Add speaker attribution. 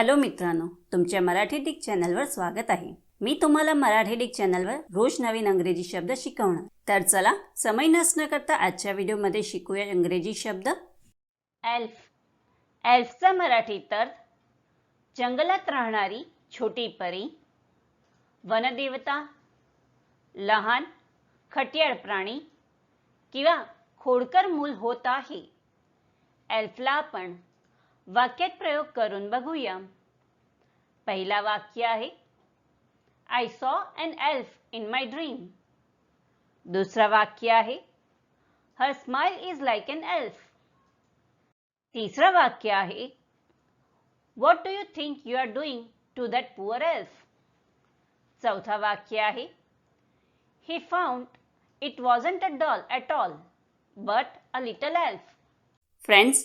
Speaker 1: Hello मित्रांनो तुमच्या Marathi Dick चॅनलवर स्वागत आहे. मी तुम्हाला मराठी डिक चॅनलवर रोज नवीन अंग्रेजी शब्द शिकवणार. तर चला समय नसणं करता आजच्या व्हिडिओमध्ये शिकूया इंग्रजी शब्द. एल्फ एल्फचा मराठी तर जंगलात राहणारी छोटी परी वनदेवता लहान खटियाळ प्राणी किंवा खोडकर मूल होत आहे. एल्फला आपण वाक्यात प्रयोग करून बघूया. पहिला वाक्य आहे I saw an elf in my dream दुसरा वाक्य आहे her smile is like an elf तिसरं वाक्य आहे what do you think you are doing to that poor elf चौथा वाक्य आहे he found it wasn't a doll at all but a little elf friends